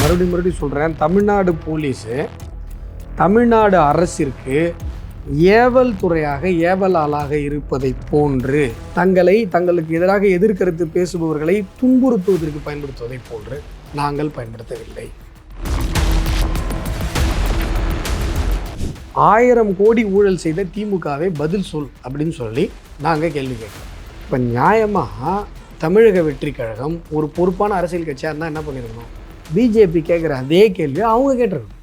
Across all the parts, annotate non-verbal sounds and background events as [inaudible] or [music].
மறுபடியும் மறுபடியும் சொல்கிறேன் தமிழ்நாடு போலீஸு தமிழ்நாடு அரசிற்கு ஏவல் துறையாக ஏவல் ஆளாக இருப்பதை போன்று தங்களை தங்களுக்கு எதிராக எதிர்கருத்து பேசுபவர்களை துன்புறுத்துவதற்கு பயன்படுத்துவதை போன்று நாங்கள் பயன்படுத்தவில்லை. ஆயிரம் கோடி ஊழல் செய்த திமுகவை பதில் சொல் அப்படின்னு சொல்லி நாங்கள் கேள்வி கேட்குறோம். இப்போ நியாயமாக தமிழக வெற்றி கழகம் ஒரு பொறுப்பான அரசியல் கட்சியாக இருந்தால் என்ன பண்ணியிருக்கணும் பிஜேபி கேட்குற அதே கேள்வி அவங்க கேட்டிருக்கணும்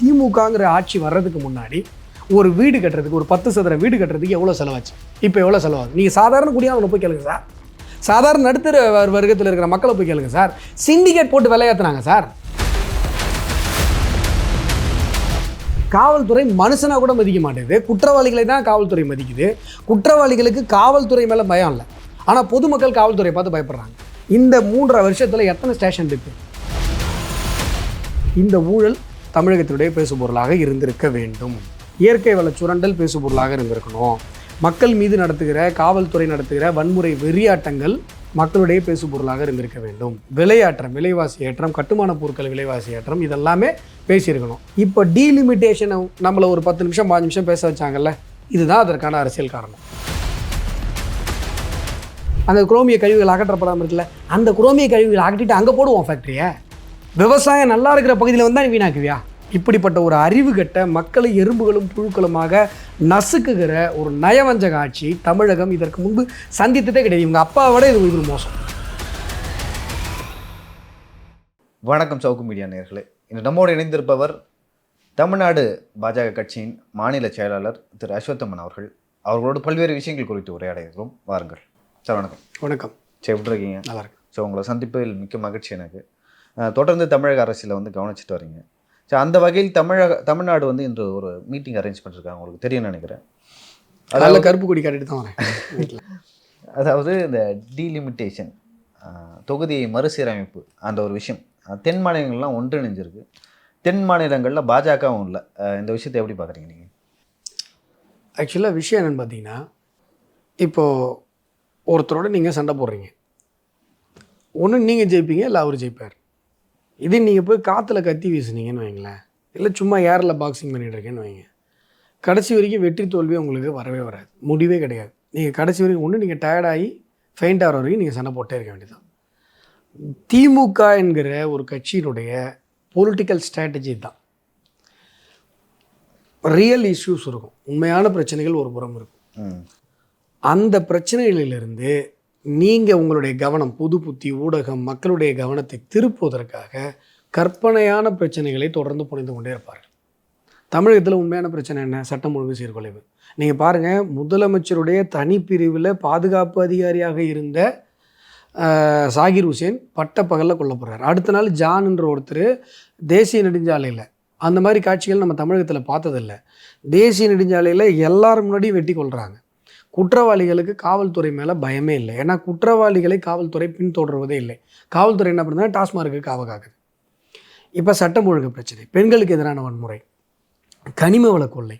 திமுகங்கிற ஆட்சி வர்றதுக்கு முன்னாடி ஒரு வீடு கட்டுறதுக்கு ஒரு பத்து சதுர வீடு கட்டுறதுக்கு எவ்வளோ செலவாச்சு? இப்போ எவ்வளோ செலவாகுது? நீங்கள் சாதாரண குடியானவனை போய் கேளுங்க சார். சாதாரண நடுத்தர வர்க்கத்தில் இருக்கிற மக்களை போய் கேளுங்க சார். சிண்டிகேட் போட்டு விலையாத்துனாங்க சார். காவல்துறை மனுஷனா கூட மதிக்க மாட்டேங்குது. குற்றவாளிகளை தான் காவல்துறை மதிக்குது. குற்றவாளிகளுக்கு காவல்துறை மேலே பயம் இல்லை. ஆனால் பொதுமக்கள் காவல்துறையை பார்த்து பயப்படுறாங்க. இந்த மூன்றரை வருஷத்தில் எத்தனை ஸ்டேஷன் இருக்கு? இந்த ஊழல் தமிழகத்தினுடைய பேசுபொருளாக இருந்திருக்க வேண்டும். இயற்கை வள சுரண்டல் பேசுபொருளாக இருந்திருக்கணும். மக்கள் மீது நடத்துகிற காவல்துறை நடத்துகிற வன்முறை வெறியாட்டங்கள் மக்களுடைய பேசுபொருளாக இருந்திருக்க வேண்டும். விலையாற்றம் விலைவாசி ஏற்றம் கட்டுமான பொருட்கள் விலைவாசி ஏற்றம் இதெல்லாமே பேசியிருக்கணும். இப்போ டீலிமிட்டேஷனை நம்மளை ஒரு பத்து நிமிஷம் பாஞ்சு நிமிஷம் பேச வச்சாங்கல்ல இதுதான் அதற்கான அரசியல் காரணம். அந்த குரோமிய கழிவுகள் அகற்றப்படாமல் இருக்குல்ல அந்த குரோமிய கழிவுகள் அகற்றிட்டு அங்கே போடுவோம் ஃபேக்ட்ரியை விவசாயம் நல்லா இருக்கிற பகுதியில் வந்தால் நீ வீணாக்குவியா? இப்படிப்பட்ட ஒரு அறிவு கட்ட மக்களை எறும்புகளும் புழுக்களுமாக நசுக்குகிற ஒரு நயவஞ்சக ஆட்சி தமிழகம் இதற்கு முன்பு சந்தித்ததே கிடையாது. இவங்க அப்பாவோட இது ஒரு மோசம். வணக்கம் சவுக்கு மீடியா நேர்களே இன்று நம்மோடு இணைந்திருப்பவர் தமிழ்நாடு பாஜக கட்சியின் மாநில செயலாளர் திரு அஸ்வத்தமன் அவர்கள். அவர்களோடு பல்வேறு விஷயங்கள் குறித்து உரையாட இருக்கிறோம். வாருங்கள். சார் வணக்கம். வணக்கம். சரி எப்படி இருக்கீங்க நல்லா இருக்கு ஸோ உங்களை சந்திப்பதில் மிக்க மகிழ்ச்சி எனக்கு. தொடர்ந்து தமிழக அரசியலை வந்து கவனிச்சிட்டு வரீங்க. ஸோ அந்த வகையில் தமிழக தமிழ்நாடு வந்து இன்று ஒரு மீட்டிங் அரேஞ்ச் பண்ணிருக்காங்க உங்களுக்கு தெரியும்னு நினைக்கிறேன். அதில் கருப்பு கொடி காட்டிட்டு தான் வரேன் [laughs] அதாவது இந்த டீலிமிட்டேஷன் தொகுதியை மறுசீரமைப்பு அந்த ஒரு விஷயம். தென் மாநிலங்கள்லாம் ஒன்றிணைஞ்சிருக்கு. தென் மாநிலங்களில் பாஜகவும் இல்லை. இந்த விஷயத்தை எப்படி பார்க்குறீங்க நீங்கள் ஆக்சுவலாக விஷயம் என்னென்னு பார்த்தீங்கன்னா இப்போது ஒருத்தரோட நீங்கள் சண்டை போடுறீங்க. ஒன்று நீங்கள் ஜெயிப்பீங்க இல்லை அவர் ஜெயிப்பார். இதே நீங்கள் போய் காற்றுல கத்தி வீசுனீங்கன்னு வைங்களேன். இல்லை சும்மா ஏரில் பாக்ஸிங் பண்ணிட்டு இருக்கேன்னு வைங்க. கடைசி வரைக்கும் வெற்றி தோல்வி உங்களுக்கு வரவே வராது. முடிவே கிடையாது. நீங்கள் கடைசி வரைக்கும் ஒன்று நீங்கள் டயர்டாகி ஃபெயிண்ட் ஆகிற வரைக்கும் நீங்கள் சண்டை போட்டே இருக்க வேண்டியதான் திமுக என்கிற ஒரு கட்சியினுடைய பொலிட்டிக்கல் ஸ்ட்ராட்டஜி தான். ரியல் இஷ்யூஸ் இருக்கும். உண்மையான பிரச்சனைகள் ஒரு புறம் இருக்கும். அந்த பிரச்சனைகளிலிருந்து நீங்கள் உங்களுடைய கவனம் புது புத்தி ஊடகம் மக்களுடைய கவனத்தை திருப்புவதற்காக கற்பனையான பிரச்சனைகளை தொடர்ந்து புனைந்து கொண்டே இருப்பார்கள். தமிழகத்தில் உண்மையான பிரச்சனை என்ன? சட்டம் ஒழுங்கு சீர்குலைவு. நீங்கள் பாருங்கள் முதலமைச்சருடைய தனிப்பிரிவில் பாதுகாப்பு அதிகாரியாக இருந்த சாகிர் ஹுசேன் பட்ட பகலில் கொல்லப்படுறார் அடுத்த நாள் ஜான்ன்ற ஒருத்தர் தேசிய நெடுஞ்சாலையில் அந்த மாதிரி காட்சிகள் நம்ம தமிழகத்தில் பார்த்ததில்ல. தேசிய நெடுஞ்சாலையில் எல்லாரும் முன்னாடியும் வெட்டி கொள்கிறாங்க குற்றவாளிகளுக்கு காவல்துறை மேலே பயமே இல்லை. ஏன்னா குற்றவாளிகளை காவல்துறை பின்தொடர்வதே இல்லை. காவல்துறை என்ன பண்ணுதுன்னா டாஸ்மார்க்கு காவ காக்குது. இப்போ சட்டம் ஒழுங்கு பிரச்சனை. பெண்களுக்கு எதிரான வன்முறை. கனிம வள கொள்ளை.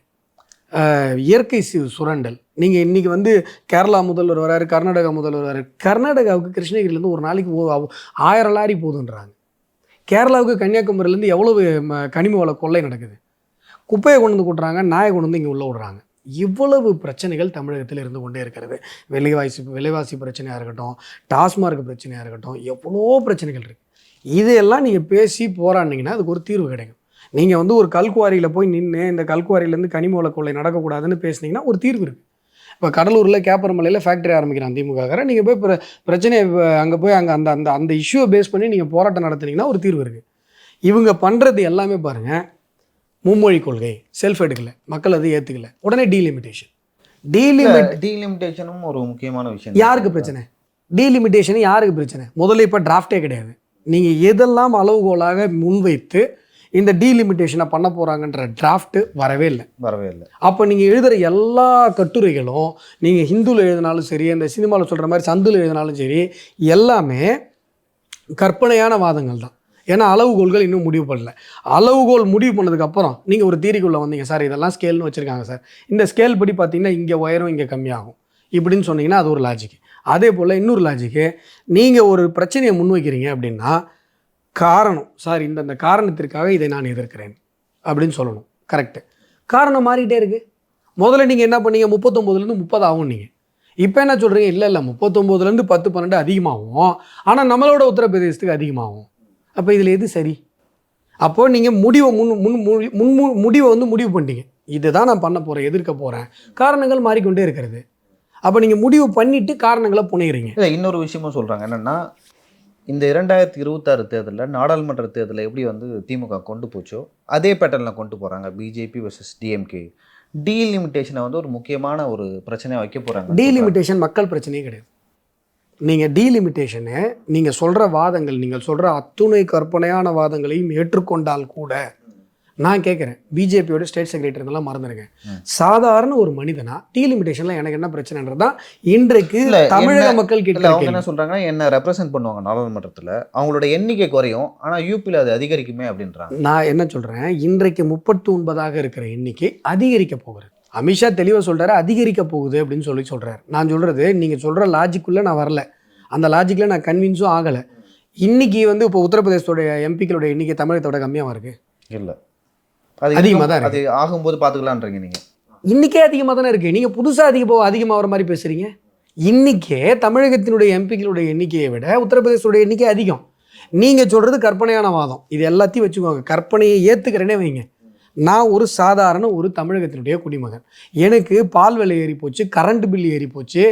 இயற்கை சுரண்டல். நீங்கள் இன்றைக்கி வந்து கேரளா முதல்வர் வராரு கர்நாடகா முதல்வர் வராரு. கர்நாடகாவுக்கு கிருஷ்ணகிரிலேருந்து ஒரு நாளைக்கு ஆயிரம் லாரி போதுன்றாங்க. கேரளாவுக்கு கன்னியாகுமரியிலேருந்து எவ்வளவு கனிம வள கொள்ளை நடக்குது? குப்பையை கொண்டு வந்து கொட்டுறாங்க நாயை கொண்டு வந்து இங்கே உள்ளே விடுறாங்க. இவ்வளவு பிரச்சனைகள் தமிழகத்தில் இருந்து கொண்டே இருக்கிறது. விலைவாசி விலைவாசி பிரச்சனையாக இருக்கட்டும் டாஸ்மார்க் பிரச்சனையாக இருக்கட்டும் எவ்வளோ பிரச்சனைகள் இருக்குது இதையெல்லாம் நீங்கள் பேசி போராடினீங்கன்னா அதுக்கு ஒரு தீர்வு கிடைக்கும். நீங்கள் வந்து ஒரு கல்குவாரியில் போய் நின்று இந்த கல்குவாரியிலேருந்து கனிம கொள்ளை நடக்கக்கூடாதுன்னு பேசுனீங்கன்னா ஒரு தீர்வு இருக்குது இப்போ கடலூரில் கேப்பரமலையில் ஃபேக்ட்ரி ஆரம்பிக்கிறான் திமுகக்காரன். நீங்கள் போய் பிர பிரச்சனையை அங்கே போய் அங்கே அந்த அந்த அந்த இஷ்யூவை பேஸ் பண்ணி நீங்கள் போராட்டம் நடத்துனீங்கன்னா ஒரு தீர்வு இருக்குது இவங்க பண்ணுறது எல்லாமே பாருங்கள் மும்மொழி கொள்கை செல்ஃப் எடுக்கல மக்கள் அதை ஏற்றுக்கல உடனே டீலிமிட்டேஷன் டீலிமிட் டீலிமிட்டேஷனும் ஒரு முக்கியமான விஷயம். யாருக்கு பிரச்சனை? டீலிமிட்டேஷன் யாருக்கு பிரச்சனை? முதல்ல இப்போ டிராஃப்டே கிடையாது. நீங்கள் எதெல்லாம் அளவுகோலாக முன்வைத்து இந்த டீலிமிட்டேஷனை பண்ண போகிறாங்கன்ற டிராஃப்ட் வரவே இல்லை. வரவே இல்லை. அப்போ நீங்கள் எழுதுகிற எல்லா கட்டுரைகளும் நீங்கள் ஹிந்துவில் எழுதினாலும் சரி அந்த சினிமாவில் சொல்கிற மாதிரி சந்தில் எழுதினாலும் சரி எல்லாமே கற்பனையான வாதங்கள் தான் ஏன்னா அளவுகோல்கள் இன்னும் முடிவு பண்ணல. அளவுகோல் முடிவு பண்ணதுக்கப்புறம் நீங்கள் ஒரு தீரிக்குள்ளே வந்தீங்க சார் இதெல்லாம் ஸ்கேல்னு வச்சுருக்காங்க சார். இந்த ஸ்கேல் படி பார்த்தீங்கன்னா இங்கே உயரம் இங்கே கம்மியாகும். இப்படின்னு சொன்னீங்கன்னா அது ஒரு லாஜிக் அதே போல் இன்னொரு லாஜிக்கு நீங்கள் ஒரு பிரச்சனையை முன்வைக்கிறீங்க அப்படின்னா காரணம் சார் இந்தந்த காரணத்திற்காக இதை நான் எதிர்க்கிறேன். அப்படின்னு சொல்லணும். கரெக்டு காரணம் மாறிட்டே இருக்குது முதல்ல நீங்கள் என்ன பண்ணீங்க? முப்பத்தொம்போதுலேருந்து முப்பது ஆகும் நீங்கள் இப்போ என்ன சொல்கிறீங்க இல்லை இல்லை முப்பத்தொம்போதுலேருந்து பத்து பன்னெண்டு அதிகமாகும். ஆனால் நம்மளோட உத்தரப்பிரதேசத்துக்கு அதிகமாகும். அப்போ இதில் எது சரி? அப்போ நீங்கள் முடிவை முன் முன் முன் முடிவை வந்து முடிவு பண்ணிட்டீங்க. இதுதான் நான் பண்ண போகிறேன் எதிர்க்க போகிறேன் காரணங்கள் மாறிக்கொண்டே இருக்கிறது. அப்போ நீங்கள் முடிவு பண்ணிட்டு காரணங்களை புனைகிறீங்க இல்லை இன்னொரு விஷயமும் சொல்கிறாங்க என்னென்னா இந்த இரண்டாயிரத்தி இருபத்தாறு தேர்தலில் நாடாளுமன்ற தேர்தலில் எப்படி வந்து திமுக கொண்டு போச்சோ அதே பேட்டர்னில் கொண்டு போகிறாங்க பிஜேபி வர்சஸ் டிஎம்கே டீலிமிட்டேஷனை வந்து ஒரு முக்கியமான ஒரு பிரச்சனையாக வைக்க போகிறாங்க டீலிமிட்டேஷன் மக்கள் பிரச்சனையே கிடையாது. நீங்கள் டீலிமிட்டேஷனு நீங்கள் சொல்கிற வாதங்கள் நீங்கள் சொல்கிற அத்துணை கற்பனையான வாதங்களையும் ஏற்றுக்கொண்டால் கூட நான் கேட்குறேன் பிஜேபியோட ஸ்டேட் செக்ரட்டரிலாம் மறந்துடுங்க சாதாரண ஒரு மனிதனா டீலிமிட்டேஷனில் எனக்கு என்ன பிரச்சனைன்றது தான் இன்றைக்கு தமிழக மக்கள் இல்லை அவங்க என்ன சொல்கிறாங்கன்னா என்ன ரெப்ரசென்ட் பண்ணுவாங்க நாடாளுமன்றத்தில். அவங்களோட எண்ணிக்கை குறையும். ஆனால் யூபியில் அது அதிகரிக்குமே அப்படின்றாங்க. நான் என்ன சொல்கிறேன் இன்றைக்கு முப்பத்தி ஒன்பதாக இருக்கிற எண்ணிக்கை அதிகரிக்க போகிறது. அமித்ஷா தெளிவாக சொல்கிறாரு அதிகரிக்க போகுது அப்படின்னு சொல்லி சொல்கிறார் நான் சொல்கிறது நீங்கள் சொல்கிற லாஜிக்குள்ளே நான் வரல. அந்த லாஜிக்கில் நான் கன்வின்ஸும் ஆகலை. இன்னைக்கு வந்து இப்போ உத்தரப்பிரதேசத்தோட எம்பிக்களோட எண்ணிக்கை தமிழகத்தோட கம்மியாக இருக்கு? இல்லை. அது அதிகமா இன்னும் தான் அது ஆகும்போது பார்த்துக்கலான்றீங்க நீங்கள் இன்னைக்கே அதிகமாக தானே இருக்குது நீங்கள் புதுசாக அதிக போ அதிகமாகிற மாதிரி பேசுகிறீங்க இன்னைக்கே தமிழகத்தினுடைய எம்பிக்களுடைய எண்ணிக்கையை விட உத்தரப்பிரதேசோட எண்ணிக்கை அதிகம். நீங்கள் சொல்கிறது கற்பனையான வாதம். இது எல்லாத்தையும் வச்சுக்கோங்க. கற்பனையை ஏற்றுக்கிறேனே வைங்க. நான் ஒரு சாதாரண ஒரு தமிழகத்தினுடைய குடிமகன். எனக்கு பால் விலை ஏறி போச்சு கரண்ட் பில் ஏறி போச்சு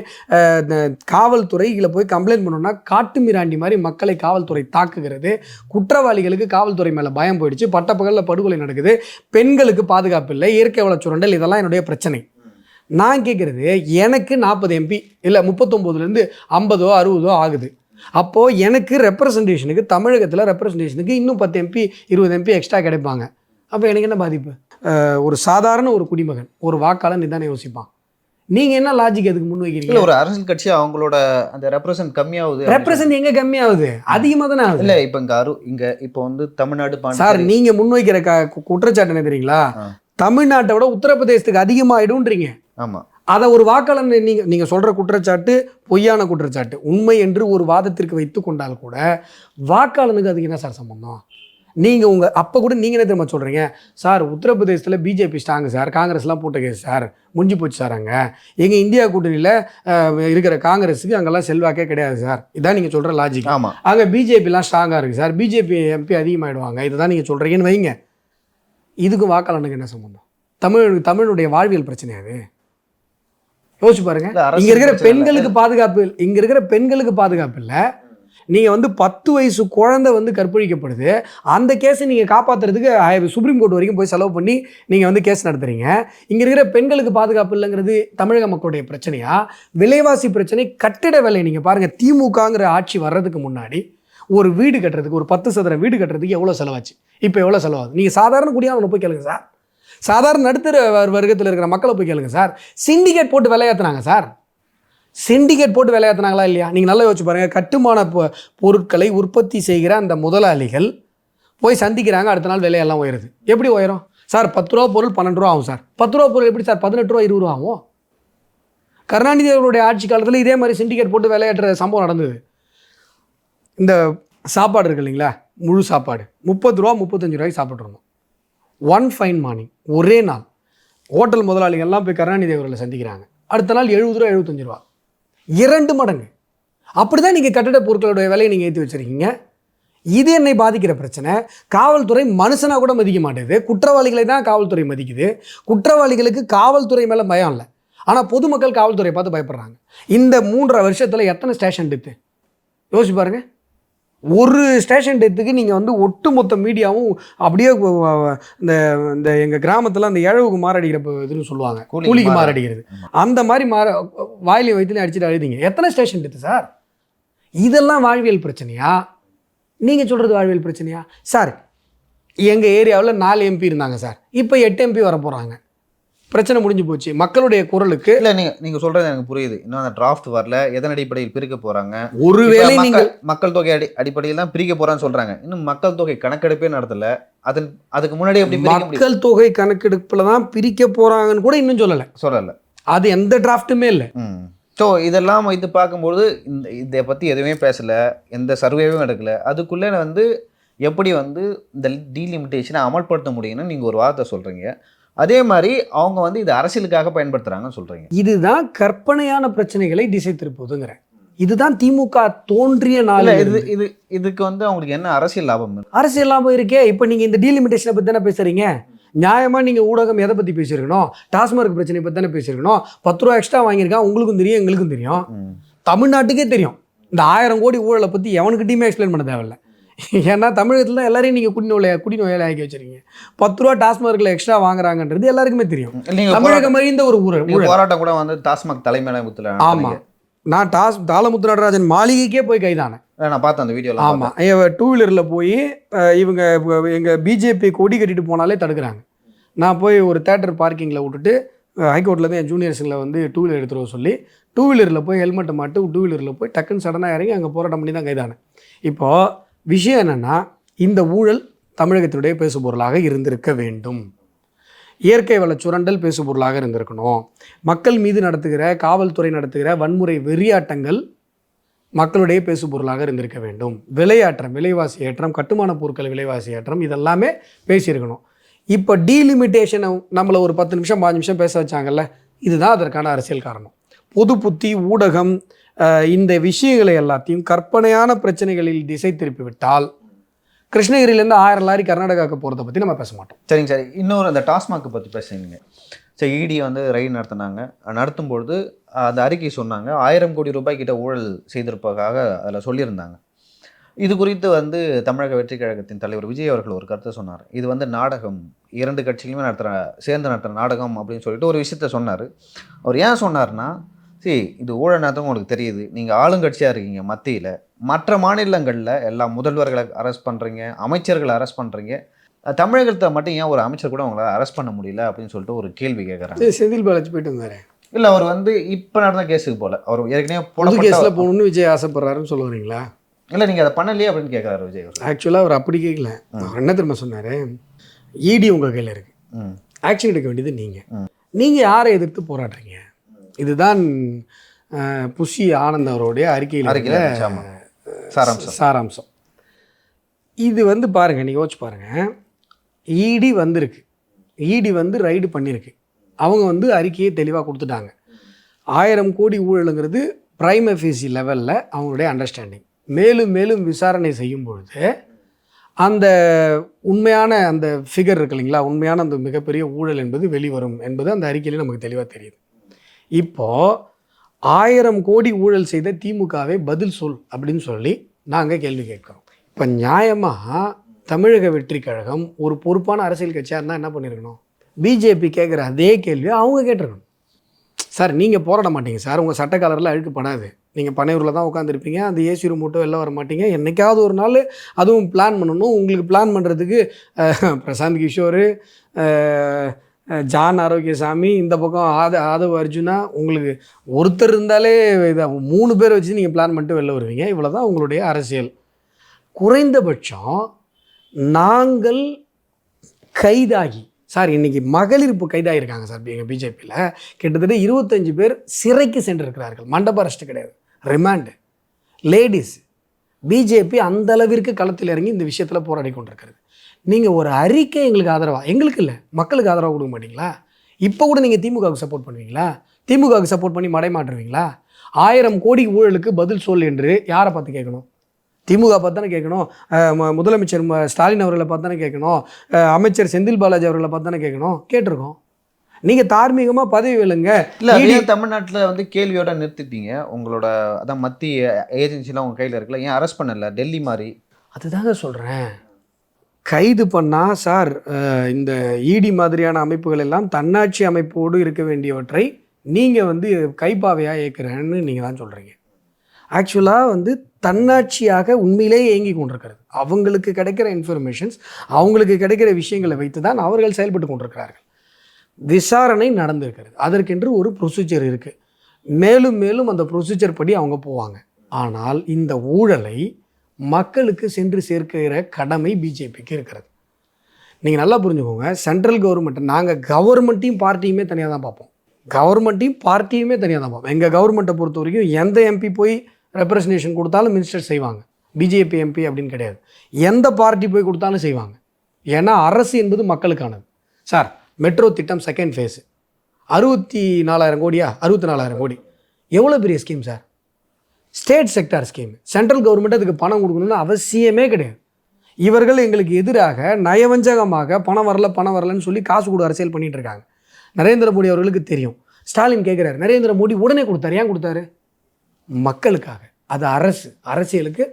இந்த காவல்துறை இதில் போய் கம்ப்ளைண்ட் பண்ணோம்னா காட்டு மிராண்டி மாதிரி மக்களை காவல்துறை தாக்குகிறது. குற்றவாளிகளுக்கு காவல்துறை மேலே பயம் போயிடுச்சு பட்டப்பகலில் படுகொலை நடக்குது பெண்களுக்கு பாதுகாப்பு இல்லை இயற்கை வள சுரண்டல் இதெல்லாம் என்னுடைய பிரச்சனை. நான் கேட்குறது எனக்கு நாற்பது எம்பி இல்லை முப்பத்தொம்போதுலேருந்து ஐம்பதோ அறுபதோ ஆகுது. அப்போது எனக்கு ரெப்ரசன்டேஷனுக்கு தமிழகத்தில் ரெப்ரசன்டேஷனுக்கு இன்னும் பத்து எம்பி இருபது எம்பி எக்ஸ்ட்ரா கிடைப்பாங்க. அப்போ எனக்கு என்ன பாதிப்பு? ஒரு சாதாரண ஒரு குடிமகன் ஒரு வாக்காளன் இதானே யோசிப்பான். நீங்கள் என்ன லாஜிக் அதுக்கு முன் வைக்கிறீங்க? ஒரு அரசியல் கட்சி அவங்களோட அந்த ரெப்ரசன்ட் கம்மியாகுது ரெப்ரசன்ட் எங்கே கம்மியாகுது? அதிகமாக தானே ஆகுது. இல்லை இப்போ இங்கே அரு இங்கே இப்போ வந்து தமிழ்நாடு சார் நீங்க முன்வைக்கிற குற்றச்சாட்டு என்ன தெரியுங்களா. தமிழ்நாட்டை விட உத்தரப்பிரதேசத்துக்கு அதிகமாயிடும்ன்றீங்க. ஆமாம் அதை ஒரு வாக்காளன் நீங்க நீங்க சொல்ற குற்றச்சாட்டு பொய்யான குற்றச்சாட்டு. உண்மை என்று ஒரு வாதத்திற்கு வைத்து கொண்டால் கூட வாக்காளனுக்கு அதுக்கு என்ன சார் சம்பந்தம்? நீங்க உங்க அப்ப கூட நீங்க என்ன தெரியுமா சொல்றீங்க? சார் உத்தரப்பிரதேசத்துல பிஜேபி ஸ்ட்ராங் சார் காங்கிரஸ்லாம் போட்ட கேஸ் சார் முடிஞ்சு போச்சு சார் அங்க. எங்க இந்தியா கூட்டணியில இருக்கிற காங்கிரஸுக்கு அங்கெல்லாம் செல்வாக்கே கிடையாது சார் இதான் நீங்க சொல்ற லாஜிக் ஆமாம் அங்கே பிஜேபிலாம் ஸ்ட்ராங்காக இருக்குது சார் பிஜேபி எம்பி அதிகமாகிடுவாங்க இதை தான் நீங்கள் சொல்கிறீங்கன்னு வைங்க. இதுக்கும் வாக்காளனுக்கு என்ன சம்பந்தம்? தமிழ் தமிழுடைய வாழ்வியல் பிரச்சனை அது. யோசிச்சு பாருங்க. இங்க இருக்கிற. பெண்களுக்கு பாதுகாப்பு இங்க இருக்கிற பெண்களுக்கு பாதுகாப்பு இல்லை. நீங்கள் வந்து பத்து வயசு குழந்தை வந்து கற்பழிக்கப்படுது. அந்த கேஸை நீங்கள் காப்பாற்றுறதுக்கு சுப்ரீம் கோர்ட் வரைக்கும் போய் செலவு பண்ணி நீங்கள் வந்து கேஸ் நடத்துறீங்க. இங்கே இருக்கிற பெண்களுக்கு பாதுகாப்பு இல்லைங்கிறது தமிழக மக்களுடைய பிரச்சனையா? விலைவாசி பிரச்சனை கட்டிட வேலை நீங்கள் பாருங்கள் திமுகங்கிற ஆட்சி வர்றதுக்கு முன்னாடி ஒரு வீடு கட்டுறதுக்கு ஒரு பத்து சதுர வீடு கட்டுறதுக்கு எவ்வளோ செலவாச்சு? இப்போ எவ்வளோ செலவாகுது? நீங்கள் சாதாரண குடியானவனை போய் கேளுங்க சார். சாதாரண நடுத்தர வர்க்கத்தில் இருக்கிற மக்களை போய் கேளுங்க சார். சிண்டிகேட் போட்டு விலையாத்துனாங்க சார். சிண்டிகேட் போட்டு விலையாத்துனாங்களா இல்லையா? நீங்கள் நல்லா யோசிச்சு பாருங்கள் கட்டுமான பொ- பொருட்களை உற்பத்தி செய்கிற அந்த முதலாளிகள் போய் சந்திக்கிறாங்க. அடுத்த நாள் விலையெல்லாம் உயருது. எப்படி உயரும்? சார் பத்து ரூபா பொருள் பன்னெண்டு ரூபா ஆகும் சார். பத்து ரூபா பொருள் எப்படி சார்? பதினெட்டு ரூபா இருபது ரூபா ஆகும்? கருணாநிதி அவர்களுடைய ஆட்சி காலத்தில் இதே மாதிரி சிண்டிகேட் போட்டு விளையாடுற சம்பவம் நடந்தது. இந்த சாப்பாடு இருக்கு இல்லைங்களா? முழு சாப்பாடு. முப்பது ரூபா முப்பத்தஞ்சு ரூபாய்க்கு சாப்பிட்ருந்தோம் ஒன் ஃபைன் மார்னிங் ஒரே நாள். ஹோட்டல் முதலாளிகள்லாம் போய் கருணாநிதி அவர்களை சந்திக்கிறாங்க. அடுத்த நாள் எழுபது ரூபா எழுபத்தஞ்சு ரூபா. இரண்டு மடங்கு. அப்படி தான் நீங்கள் கட்டட பொருட்களுடைய விலையை நீங்கள் ஏற்றி வச்சிருக்கீங்க. இது என்னை பாதிக்கிற பிரச்சனை. காவல்துறை மனுஷனாக கூட மதிக்க மாட்டேது. குற்றவாளிகளை தான் காவல்துறை மதிக்குது. குற்றவாளிகளுக்கு காவல்துறை மேலே பயம் இல்லை. ஆனால் பொதுமக்கள் காவல்துறையை பார்த்து பயப்படுறாங்க. இந்த மூன்றரை வருஷத்தில் எத்தனை ஸ்டேஷன் எடுத்து யோசிச்சு பாருங்கள் ஒரு ஸ்டேஷன் டெத்துக்கு நீங்கள் வந்து ஒட்டுமொத்த மீடியாவும் அப்படியே இந்த இந்த எங்கள் கிராமத்தில் அந்த இழவுக்கு மாரடிக்கிற இதுன்னு சொல்லுவாங்க. கூலிக்கு. மாரடிக்கிறது. அந்த மாதிரி மாற வாயிலையும் வயிற்றுலையும் அடிச்சுட்டு அழுதிங்க. எத்தனை ஸ்டேஷன் டெத்து சார்? இதெல்லாம் வாழ்வியல் பிரச்சனையா? நீங்கள் சொல்கிறது வாழ்வியல் பிரச்சனையா? சார் எங்கள் ஏரியாவில் நாலு எம்பி இருந்தாங்க சார். இப்போ எட்டு எம்பி வர போகிறாங்க பிரச்சனை முடிஞ்சு போச்சு. மக்களுடைய குரலுக்கு இல்லை நீங்கள் நீங்கள் சொல்கிறது எனக்கு புரியுது. இன்னும் அந்த டிராஃப்ட் வரல. எதன் அடிப்படையில் பிரிக்க போகிறாங்க ஒருவேளை நீங்கள் மக்கள் தொகை அடி அடிப்படையில் தான் பிரிக்க போறான்னு சொல்றாங்க. இன்னும் மக்கள் தொகை கணக்கெடுப்பே நடத்தல. அதன் அதுக்கு முன்னாடி எப்படி முடியும்? மக்கள் தொகை கணக்கெடுப்பில் தான் பிரிக்க போகிறாங்கன்னு கூட இன்னும் சொல்லலை. சொல்லல. அது எந்த டிராஃப்ட்டுமே இல்லை. ஸோ இதெல்லாம் வைத்து பார்க்கும்போது இந்த இதை பற்றி எதுவுமே பேசலை. எந்த சர்வேவும் எடுக்கல. அதுக்குள்ளே வந்து எப்படி வந்து இந்த டீலிமிட்டேஷனை அமல்படுத்த முடியும்னு நீங்கள் ஒரு வார்த்தை சொல்கிறீங்க அதே மாதிரி அவங்க வந்து இது அரசியலுக்காக பயன்படுத்துகிறாங்கன்னு சொல்கிறீங்க இதுதான் கற்பனையான பிரச்சனைகளை திசை திருப்புதுங்கிறேன் இதுதான் திமுக தோன்றிய நாள் இது இது இதுக்கு வந்து அவங்களுக்கு என்ன அரசியல் லாபம்? அரசியல் லாபம் இருக்கே. இப்போ நீங்க இந்த டீலிமிட்டேஷனை பத்தி தானே பேசுறீங்க? நியாயமா நீங்க ஊடகம் எதை பத்தி பேசியிருக்கணும்? டாஸ்மார்க் பிரச்சனை பத்தி தானே பேசியிருக்கணும்? பத்து ரூபா எக்ஸ்ட்ரா வாங்கியிருக்கான் உங்களுக்கும் தெரியும் எங்களுக்கும் தெரியும். தமிழ்நாட்டுக்கே தெரியும். இந்த ஆயிரம் கோடி ஊழலை பத்தி எவனுக்கிட்டையுமே எக்ஸ்பிளைன் பண்ண தேவையில்ல? ஏன்னா தமிழகத்துல எல்லாரையும் நீங்க குடிநோயை குடிநோயாளி ஆக்கி வச்சிருக்கீங்க. பத்து ரூபா டாஸ்மார்க்ல எக்ஸ்ட்ரா வாங்குறாங்கன்றது எல்லாருக்குமே தெரியும். தமிழகம் அறிந்த ஒரு ஊழல். போராட்டம் கூட வந்து டாஸ்மாக் தலைமையில ஆமா. நான் டாஸ் தாளமுத்து நடராஜன் மாளிகைக்கே போய் கைதானேன். நான் பார்த்தேன் அந்த வீடியோல ஆமாம் டூ வீலரில் போய் இவங்க எங்கள் பிஜேபி கொடி கட்டிட்டு போனாலே தடுக்கிறாங்க. நான் போய் ஒரு தேட்டர் பார்க்கிங்கில் விட்டுட்டு ஹைகோர்ட்டில் தான் என் ஜூனியர்ஸுங்களை வந்து டூ வீலர் எடுத்துகிட்டு வர சொல்லி டூ வீலரில் போய் ஹெல்மெட்டை மாட்டு டூ வீலரில் போய் டக்குன்னு சடனாக இறங்கி அங்கே போராட்டம் பண்ணி தான் கைதானேன். இப்போது விஷயம் என்னென்னா இந்த ஊழல் தமிழகத்தினுடைய பேசுபொருளாக இருந்திருக்க வேண்டும். இயற்கை வள சுரண்டல் பேசுபொருளாக இருந்திருக்கணும். மக்கள் மீது நடத்துகிற காவல்துறை நடத்துகிற வன்முறை வெறியாட்டங்கள் மக்களுடைய பேசுபொருளாக இருந்திருக்க வேண்டும். விலையாற்றம் விலைவாசி ஏற்றம் கட்டுமான பொருட்கள் விலைவாசி ஏற்றம் இதெல்லாமே பேசியிருக்கணும். இப்போ டீலிமிட்டேஷனை நம்மளை ஒரு பத்து நிமிஷம் பாஞ்சு நிமிஷம் பேச வச்சாங்கல்ல இதுதான் அதற்கான அரசியல் காரணம். பொது புத்தி ஊடகம் இந்த விஷயங்களை எல்லாத்தையும் கற்பனையான பிரச்சனைகளில் திசை திருப்பி விட்டால் கிருஷ்ணகிரியிலேருந்து ஆயிரம் லாரி கர்நாடகாவுக்கு போகிறத பற்றி நம்ம பேச மாட்டோம். சரிங்க சார். இன்னொரு அந்த டாஸ்மாக் பற்றி பேசுனீங்க சரி இடி வந்து ரயில் நடத்தினாங்க. நடத்தும் பொழுது அந்த அறிக்கை சொன்னாங்க ஆயிரம் கோடி ரூபாய் கிட்ட ஊழல் செய்திருப்பதாக அதில் சொல்லியிருந்தாங்க. இது குறித்து வந்து தமிழக வெற்றி கழகத்தின் தலைவர் விஜய் அவர்கள் ஒரு கருத்தை சொன்னார். இது வந்து நாடகம் இரண்டு கட்சிகளுமே நடத்துகிற சேர்ந்து நடத்துகிற நாடகம் அப்படின்னு சொல்லிட்டு ஒரு விஷயத்த சொன்னார். அவர் ஏன் சொன்னார்னா சரி இது ஊழல் நடத்தம் உங்களுக்கு தெரியுது. நீங்கள் ஆளுங்கட்சியாக இருக்கீங்க மத்தியில். மற்ற மாநிலங்களில் எல்லா முதல்வர்களை அரெஸ்ட் பண்ணுறீங்க அமைச்சர்களை அரெஸ்ட் பண்ணுறீங்க தமிழகத்தை மட்டும் ஏன் ஒரு அமைச்சர் கூட அவங்களால அரெஸ்ட் பண்ண முடியல அப்படின்னு சொல்லிட்டு ஒரு கேள்வி கேட்குறாங்க செந்தில் பாலாஜி போயிட்டு வந்தாரு. இல்லை அவர் வந்து இப்போ நடந்த கேஸுக்கு போல. அவர் ஏற்கனவே பொது கேஸில் போகணும்னு விஜய் ஆசைப்படுறாருன்னு சொல்ல வரீங்களா இல்லை நீங்கள் அதை பண்ணலையே அப்படின்னு கேட்குறாரு விஜய் ஆக்சுவலாக அவர் அப்படி கேட்கல அவர் என்ன தெரியுமா சொன்னார்? இடி உங்கள் கையில் இருக்கு. ம். ஆக்ஷன் எடுக்க வேண்டியது நீங்கள். நீங்கள் யாரை எதிர்த்து போராடுறீங்க? இதுதான் புஷி ஆனந்த் அவருடைய அறிக்கையில் அறிக்கையில். சாராம்சம். சாராம்சம். இது வந்து பாருங்க நீங்கள் யோசிச்சு பாருங்க. இடி வந்திருக்கு. இடி வந்து ரைடு பண்ணியிருக்கு அவங்க வந்து அறிக்கையை தெளிவாக கொடுத்துட்டாங்க. ஆயிரம் கோடி ஊழலுங்கிறது பிரைம் எஃபிசி லெவலில் அவங்களுடைய அண்டர்ஸ்டாண்டிங் மேலும் மேலும் விசாரணை செய்யும் பொழுது அந்த உண்மையான அந்த ஃபிகர் இருக்கு இல்லைங்களா? உண்மையான அந்த மிகப்பெரிய ஊழல் என்பது வெளிவரும் என்பது அந்த அறிக்கையில நமக்கு தெளிவாக தெரியுது. இப்போது ஆயிரம் கோடி ஊழல் செய்த திமுகவை பதில் சொல் அப்படின்னு சொல்லி நாங்கள் கேள்வி கேட்குறோம். இப்போ நியாயமாக தமிழக வெற்றி கழகம் ஒரு பொறுப்பான அரசியல் கட்சியாக இருந்தால் என்ன பண்ணியிருக்கணும் பிஜேபி கேட்குற அதே கேள்வியை அவங்க கேட்டிருக்கணும். சார் நீங்கள் போராட மாட்டீங்க சார். உங்கள் சட்ட காலரில் அழுக்கப்படாது நீங்கள் பனையூரில் தான் உட்காந்துருப்பீங்க அந்த ஏசி ரூம் மட்டும் வெளில வர மாட்டீங்க. என்றைக்காவது ஒரு நாள் அதுவும் பிளான் பண்ணணும். உங்களுக்கு பிளான் பண்ணுறதுக்கு பிரசாந்த் கிஷோர் ஜான் ஆரோக்கியசாமி இந்த பக்கம் ஆத ஆதவ் அர்ஜுனா உங்களுக்கு ஒருத்தர் இருந்தாலே இதை மூணு பேர் வச்சு நீங்கள் பிளான் பண்ணிட்டு வெளில வருவீங்க. இவ்வளோ தான் உங்களுடைய அரசியல். குறைந்தபட்சம் நாங்கள் கைதாகி சார் இன்னைக்கு மகளிர் இப்போ கைதாகிருக்காங்க சார் எங்கள் பிஜேபியில். கிட்டத்தட்ட இருபத்தஞ்சு பேர் சிறைக்கு சென்றிருக்கிறார்கள். மண்டப அரெஸ்ட் கிடையாது. ரிமாண்டு லேடிஸ் பிஜேபி அந்த அளவிற்கு களத்தில் இறங்கி இந்த விஷயத்தில் போராடி கொண்டிருக்கிறது. நீங்கள் ஒரு அறிக்கை எங்களுக்கு ஆதரவா? எங்களுக்கு இல்லை. மக்களுக்கு ஆதரவாக கொடுக்க மாட்டீங்களா? இப்போ கூட நீங்கள் திமுகவுக்கு சப்போர்ட் பண்ணுவீங்களா? திமுகவுக்கு சப்போர்ட் பண்ணி மடை மாற்றுவீங்களா? ஆயிரம் கோடி ஊழலுக்கு பதில் சொல் என்று யாரை பார்த்து கேட்கணும்? திமுக பார்த்து தானே கேட்கணும். முதலமைச்சர் ஸ்டாலின் அவர்களை பார்த்து தானே கேட்கணும். அமைச்சர் செந்தில் பாலாஜி அவர்களை பார்த்து தானே கேட்கணும். கேட்டிருக்கோம். நீங்கள் தார்மீகமாக பதவி விழுங்க இல்லை தமிழ்நாட்டில் வந்து கேள்வியோட நிறுத்திட்டீங்க. உங்களோட அதான் மத்திய ஏஜென்சிலாம் உங்கள் கையில் இருக்குல்ல ஏன் அரெஸ்ட் பண்ணல? டெல்லி மாதிரி அதுதாங்க சொல்கிறேன் கைது பண்ணால் சார் இந்த இடி மாதிரியான அமைப்புகள் எல்லாம் தன்னாட்சி அமைப்போடு இருக்க வேண்டியவற்றை நீங்கள் வந்து கைப்பாவையாக ஏற்கிறேன்னு நீங்கள் தான் சொல்கிறீங்க ஆக்சுவலாக வந்து தன்னாட்சியாக உண்மையிலேயே இயங்கி கொண்டிருக்கிறது. அவங்களுக்கு கிடைக்கிற இன்ஃபர்மேஷன்ஸ் அவங்களுக்கு கிடைக்கிற விஷயங்களை வைத்து தான் அவர்கள் செயல்பட்டு கொண்டிருக்கிறார்கள். விசாரணை நடந்திருக்கிறது. அதற்கென்று ஒரு ப்ரொசீஜர் இருக்குது மேலும் மேலும் அந்த ப்ரொசீஜர் படி அவங்க போவாங்க. ஆனால் இந்த ஊழலை மக்களுக்கு சென்று சேர்க்கிற கடமை பிஜேபிக்கு இருக்கிறது. நீங்கள் நல்லா புரிஞ்சுக்கோங்க சென்ட்ரல் கவர்மெண்ட் நாங்கள் கவர்மெண்ட்டையும் பார்ட்டியுமே தனியாக தான் பார்ப்போம். கவர்மெண்ட்டையும் பார்ட்டியுமே தனியாக தான் பார்ப்போம். எங்கள் கவர்மெண்ட்டை பொறுத்த வரைக்கும் எந்த எம்பி போய் ரெப்ரசன்டேஷன் கொடுத்தாலும் மினிஸ்டர் செய்வாங்க. பிஜேபி எம்பி அப்படின்னு கிடையாது. எந்த பார்ட்டி போய் கொடுத்தாலும் செய்வாங்க. ஏன்னா அரசு என்பது மக்களுக்கானது. சார் மெட்ரோ திட்டம் செகண்ட் ஃபேஸு அறுபத்தி நாலாயிரம் கோடியா? அறுபத்தி நாலாயிரம் கோடி. எவ்வளோ பெரிய scheme sir state sector scheme. Central government அதுக்கு பணம் கொடுக்கணும்னு அவசியமே கிடையாது. இவர்கள் எங்களுக்கு எதிராக நயவஞ்சகமாக பணம் வரல பணம் வரலன்னு சொல்லி காசு கொடு அரசியல் பண்ணிட்டு இருக்காங்க. நரேந்திர மோடி அவர்களுக்கு தெரியும். ஸ்டாலின் கேட்குறாரு நரேந்திர மோடி உடனே கொடுத்தாரு ஏன் கொடுத்தாரு? மக்களுக்காக. அது அரசு அரசியலுக்கு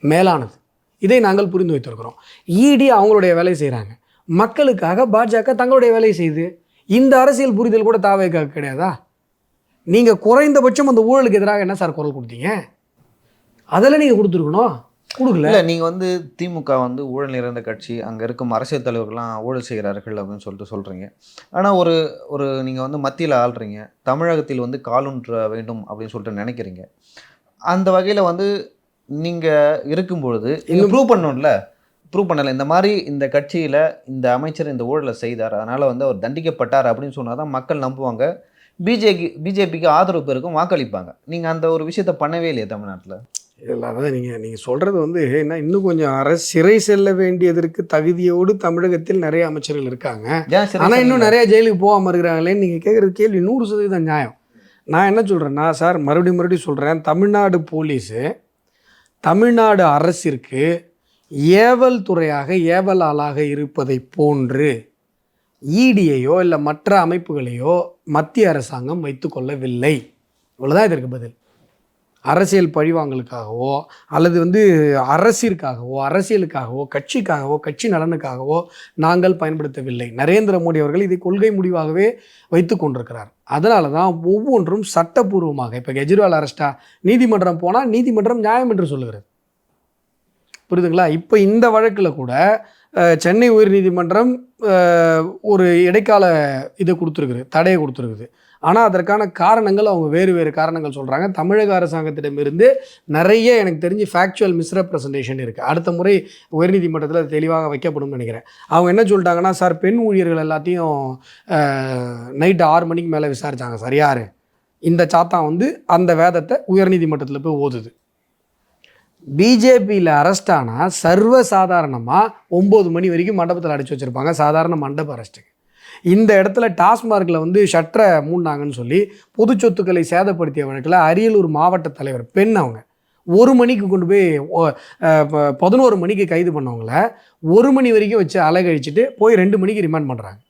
மேலானது. இதை நாங்கள் புரிந்து வைத்திருக்கிறோம். இடி அவங்களுடைய வேலையை செய்கிறாங்க மக்களுக்காக பாஜக தங்களுடைய வேலையை செய்யுது இந்த அரசியல் புரிதல் கூட தாவேக்காக கிடையாதா? நீங்கள் குறைந்தபட்சம் அந்த ஊழலுக்கு எதிராக என்ன சார் குரல் கொடுத்தீங்க? அதெல்லாம் நீங்கள் கொடுத்துருக்கணும். கொடுக்கல. இல்லை நீங்கள் வந்து திமுக வந்து ஊழல் நிறைந்த கட்சி அங்கே இருக்கும் அரசியல் தலைவர்கள்லாம் ஊழல் செய்கிறார்கள் அப்படின்னு சொல்லிட்டு சொல்கிறீங்க ஆனால் ஒரு ஒரு நீங்கள் வந்து மத்தியில் ஆள்றீங்க. தமிழகத்தில் வந்து காலூன்ற வேண்டும் அப்படின்னு சொல்லிட்டு நினைக்கிறீங்க. அந்த வகையில் வந்து நீங்கள் இருக்கும் பொழுது நீங்கள் ப்ரூவ் பண்ணணும்ல. ப்ரூவ் பண்ணலை. இந்த மாதிரி இந்த கட்சியில் இந்த அமைச்சர் இந்த ஊழலை செய்தார். அதனால் வந்து அவர் தண்டிக்கப்பட்டார் அப்படின்னு சொன்னால் தான் மக்கள் நம்புவாங்க. பிஜேபி பிஜேபிக்கு ஆதரவு பெருக்கும் வாக்களிப்பாங்க. நீங்கள் அந்த ஒரு விஷயத்த பண்ணவே இல்லையா தமிழ்நாட்டில்? இல்லை அதான் நீங்கள் நீங்கள் சொல்கிறது வந்து என்ன இன்னும் கொஞ்சம் அரசு சிறை செல்ல வேண்டியதற்கு தகுதியோடு தமிழகத்தில் நிறைய அமைச்சர்கள் இருக்காங்க. ஆனால் இன்னும் நிறைய ஜெயிலுக்கு போகாமல் இருக்கிறாங்களேன்னு நீங்கள் கேட்குற கேள்வி நூறு சதவீதம் நியாயம். நான் என்ன சொல்கிறேன்னா சார் மறுபடியும் மறுபடியும் சொல்கிறேன் தமிழ்நாடு போலீஸு தமிழ்நாடு அரசிற்கு ஏவல் துறையாக ஏவல் ஆளாக இருப்பதை போன்று ஈடியையோ இல்லை மற்ற அமைப்புகளையோ மத்திய அரசாங்கம் வைத்துக்கொள்ளவில்லை. இவ்வளோதான் இதற்கு பதில். அரசியல் பழிவாங்கலுக்காகவோ அல்லது வந்து அரசிற்காகவோ அரசியலுக்காகவோ கட்சிக்காகவோ கட்சி நலனுக்காகவோ நாங்கள் பயன்படுத்தவில்லை. நரேந்திர மோடி அவர்கள் இதை கொள்கை முடிவாகவே வைத்து கொண்டிருக்கிறார். அதனால தான் ஒவ்வொன்றும் சட்டப்பூர்வமாக இப்போ கெஜ்ரிவால் அரெஸ்டா நீதிமன்றம் போனால் நீதிமன்றம் நியாயம் என்று சொல்லுகிறது. புரியுதுங்களா? இப்போ இந்த வழக்கில் கூட சென்னை உயர்நீதிமன்றம் ஒரு இடைக்கால இதை கொடுத்துருக்குது தடையை கொடுத்துருக்குது. ஆனால் அதற்கான காரணங்கள் அவங்க வேறு வேறு காரணங்கள் சொல்கிறாங்க தமிழக அரசாங்கத்திடமிருந்து நிறைய எனக்கு தெரிஞ்சு ஃபேக்சுவல் மிஸ்ரெப்ரசன்டேஷன் இருக்குது அடுத்த முறை உயர்நீதிமன்றத்தில் அது தெளிவாக வைக்கப்படும் நினைக்கிறேன். அவங்க என்ன சொல்லிட்டாங்கன்னா சார் பெண் ஊழியர்கள் எல்லாத்தையும் நைட்டு ஆறு மணிக்கு மேலே விசாரித்தாங்க சார் யார்? இந்த சாத்தான் வந்து அந்த வேதத்தை உயர்நீதிமன்றத்தில் போய் ஓதுது. பிஜேபியில் அரெஸ்ட் ஆனால் சர்வசாதாரணமாக ஒம்பது மணி வரைக்கும் மண்டபத்தில் அடைச்சி வச்சுருப்பாங்க. சாதாரண மண்டப அரெஸ்ட்டுக்கு இந்த இடத்துல டாஸ்மார்க்கில் வந்து ஷட்டரை மூடினாங்கன்னு சொல்லி பொது சொத்துக்களை சேதப்படுத்திய வழக்கில் அரியலூர் மாவட்ட தலைவர் பெண் அவங்க. ஒரு மணிக்கு கொண்டு போய் ப- பதினோரு மணிக்கு கைது பண்ணவங்கள ஒரு மணி வரைக்கும் வச்சு அலைகழிச்சிட்டு போய் ரெண்டு மணிக்கு ரிமாண்ட் பண்ணுறாங்க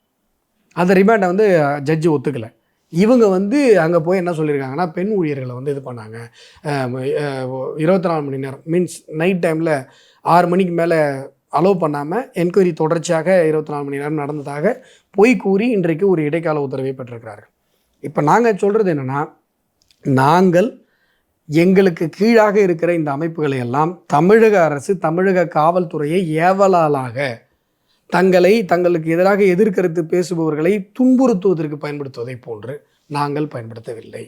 அந்த ரிமாண்டை வந்து ஜட்ஜு ஒத்துக்கலை. இவங்க வந்து அங்கே போய் என்ன சொல்லியிருக்காங்கன்னா பெண் ஊழியர்களை வந்து இது பண்ணாங்க. இருபத்தி நாலு மணி நேரம். மீன்ஸ் நைட் டைமில் ஆறு மணிக்கு மேலே அலோவ் பண்ணாமல் என்கொயரி தொடர்ச்சியாக இருபத்தி நாலு மணி நேரம் நடந்ததாக பொய் கூறி இன்றைக்கு ஒரு இடைக்கால உத்தரவை பெற்றிருக்கிறார்கள். இப்போ நாங்கள் சொல்கிறது என்னென்னா நாங்கள் எங்களுக்கு கீழாக இருக்கிற இந்த அமைப்புகளை எல்லாம் தமிழக அரசு தமிழக காவல்துறையை ஏவலாளாக தங்களை தங்களுக்கு எதிராக எதிர்கருத்து பேசுபவர்களை துன்புறுத்துவதற்கு பயன்படுத்துவதை போன்று நாங்கள் பயன்படுத்தவில்லை.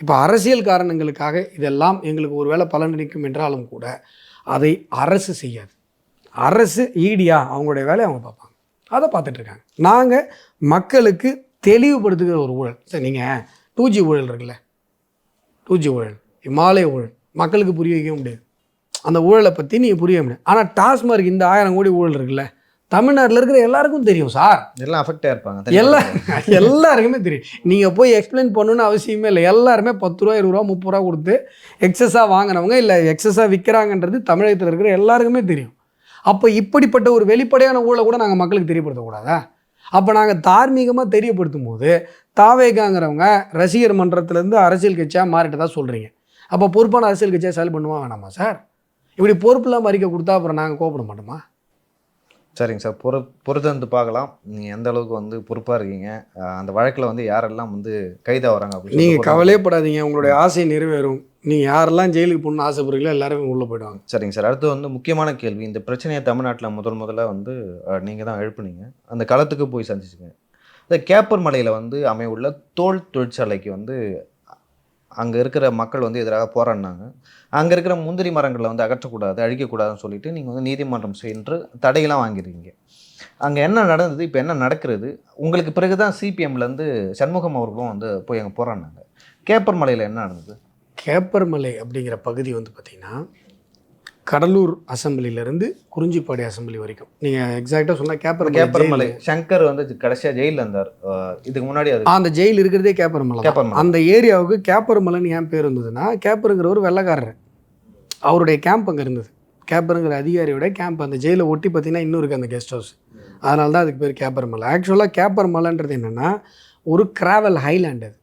இப்போ அரசியல் காரணங்களுக்காக இதெல்லாம் எங்களுக்கு ஒருவேளை பலனளிக்கும் என்றாலும் கூட அதை அரசு செய்யாது. அரசு ஈடியா அவங்களுடைய வேலையை அவங்க பார்ப்பாங்க. அதை பார்த்துட்ருக்காங்க நாங்கள் மக்களுக்கு தெளிவுபடுத்துகிற ஒரு ஊழல். சரி நீங்கள் டூ ஜி ஊழல் இருக்குல்ல. டூ ஜி ஊழல் இமாலய ஊழல் மக்களுக்கு புரிய வைக்க முடியாது. அந்த ஊழலை பற்றி நீங்கள் புரிய முடியாது. ஆனால் டாஸ்மார்க் இந்த ஆயிரம் கோடி ஊழல் இருக்குல்ல. தமிழ்நாட்டில் இருக்கிற எல்லாருக்கும் தெரியும் சார். எல்லாம் அஃபெக்டாக இருப்பாங்க எல்லா [laughs] எல்லாருக்குமே தெரியும். நீங்கள் போய் எக்ஸ்பிளைன் பண்ணணும்னு அவசியமே இல்லை. எல்லாருமே பத்து ரூபா இருபது ரூபா முப்பது ரூபா கொடுத்து எக்ஸஸாக வாங்கினவங்க இல்லை எக்ஸஸாக விற்கிறாங்கன்றது தமிழகத்தில் இருக்கிற எல்லாருக்குமே தெரியும். அப்போ இப்படிப்பட்ட ஒரு வெளிப்படையான ஊழலை கூட நாங்கள் மக்களுக்கு தெரியப்படுத்தக்கூடாதா? அப்போ நாங்கள் தார்மீகமாக தெரியப்படுத்தும் போது தாவேகாங்கிறவங்க ரசிகர் மன்றத்திலேருந்து அரசியல் கட்சியாக மாறிட்டதா சொல்கிறீங்க அப்போ பொறுப்பான அரசியல் கட்சியாக செயல் பண்ணுவா வேணாமா சார்? இப்படி பொறுப்பில்லாம அறிக்கை கொடுத்தா அப்புறம் நாங்கள் கோபப்பட மாட்டோமா? சரிங்க சார். பொறு பொறுத்திருந்து பார்க்கலாம். நீங்கள் எந்த அளவுக்கு வந்து பொறுப்பாக இருக்கீங்க? அந்த வழக்கில் வந்து யாரெல்லாம் வந்து கைதாகிறாங்க அப்படின்னு நீங்கள் கவலையப்படாதீங்க உங்களுடைய ஆசை நிறைவேறும். நீங்கள் யாரெல்லாம் ஜெயிலுக்கு போகணும்னு ஆசைப்படுறீங்களோ எல்லாருமே உள்ளே போயிடுவாங்க. சரிங்க சார். அடுத்து வந்து முக்கியமான கேள்வி. இந்த பிரச்சனையை தமிழ்நாட்டில் முதல் முதல்ல வந்து நீங்கள் தான் எழுப்புனீங்க. அந்த களத்துக்கு போய் சந்திச்சுங்க. இந்த கேப்பர் மலையில் வந்து அமைவுள்ள தோல் தொழிற்சாலைக்கு வந்து அங்கே இருக்கிற மக்கள் வந்து எதிராக போராடினாங்க. அங்கே இருக்கிற முந்திரி மரங்களை வந்து அகற்றக்கூடாது அழிக்கக்கூடாதுன்னு சொல்லிட்டு நீங்கள் வந்து நீதிமன்றம் சென்று தடையெல்லாம் வாங்கிருக்கீங்க அங்கே என்ன நடந்தது இப்போ என்ன நடக்கிறது? உங்களுக்கு பிறகு தான் சிபிஎம்லேருந்து சண்முகம் அவர்களும் வந்து போய் அங்கே போராடினாங்க. கேப்பர் மலையில் என்ன நடந்தது? கேப்பர்மலை அப்படிங்கிற பகுதி வந்து பார்த்திங்கன்னா கடலூர் அசம்பிளிலேருந்து குறிஞ்சிப்பாடி அசம்பிளி வரைக்கும். நீங்கள் எக்ஸாக்டாக சொன்னால் கேப்பர் கேப்பர் மலை சங்கர் வந்து கடைசியாக ஜெயிலில் இருந்தார். இதுக்கு முன்னாடி அந்த ஜெயில் இருக்கிறதே கேப்பர்மலை தான். கேப்பர் மலை அந்த ஏரியாவுக்கு கேப்பர்மலைன்னு ஏன் பேர் இருந்ததுன்னா கேப்பருங்கிற ஒரு வெள்ளைக்காரர். அவருடைய கேம்ப் அங்கே இருந்தது. கேப்பருங்கிற அதிகாரியோட கேம்ப் அந்த ஜெயிலை ஒட்டி பார்த்தீங்கன்னா இன்னும் இருக்குது அந்த கெஸ்ட் ஹவுஸ் அதனால தான் அதுக்கு பேர் கேப்பர் மலை ஆக்சுவலாக கேப்பர் மலைன்றது என்னென்னா ஒரு கிராவல் ஹைலேண்ட் அது.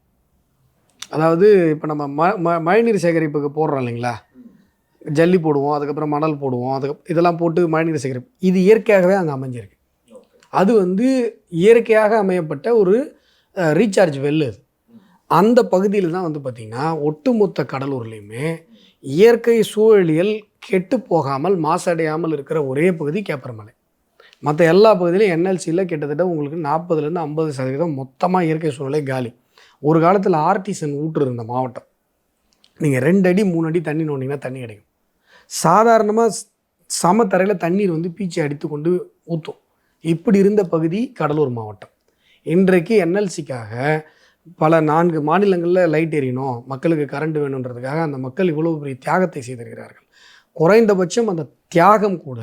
அதாவது இப்போ நம்ம ம ம மழைநீர் சேகரிப்புக்கு போடுறோம் இல்லைங்களா? ஜல்லி போடுவோம் அதுக்கப்புறம் மணல் போடுவோம் அதுக்கு இதெல்லாம் போட்டு மழைநீர் சேகரிப்பு. இது இயற்கையாகவே அங்கே அமைஞ்சிருக்கு. அது வந்து இயற்கையாக அமையப்பட்ட ஒரு ரீசார்ஜ் வெல் அது. அந்த பகுதியில் தான் வந்து பார்த்திங்கன்னா ஒட்டுமொத்த கடலூர்லேயுமே இயற்கை சூழலியல் கெட்டு போகாமல் மாசடையாமல் இருக்கிற ஒரே பகுதி கேப்பரமலை மற்ற எல்லா பகுதியிலும் என்எல்சியில் கிட்டத்தட்ட உங்களுக்கு நாற்பதுலேருந்து ஐம்பது சதவீதம் மொத்தமாக இயற்கை சூழலே காலி. ஒரு காலத்தில் ஆர்டிசன் ஊற்று இருந்த மாவட்டம். நீங்கள் ரெண்டு அடி மூணு அடி தண்ணி நோண்டிங்கன்னா தண்ணி கிடைக்கும். சாதாரணமாக சமத்தரையில் தண்ணீர் வந்து பீச்சை அடித்து கொண்டு ஊற்றும் இப்படி இருந்த பகுதி கடலூர் மாவட்டம். இன்றைக்கு என்எல்சிக்காக பல நான்கு மாநிலங்களில் லைட் எரியணும் மக்களுக்கு கரண்ட் வேணுன்றதுக்காக அந்த மக்கள் இவ்வளவு பெரிய தியாகத்தை செய்திருக்கிறார்கள். குறைந்தபட்சம் அந்த தியாகம் கூட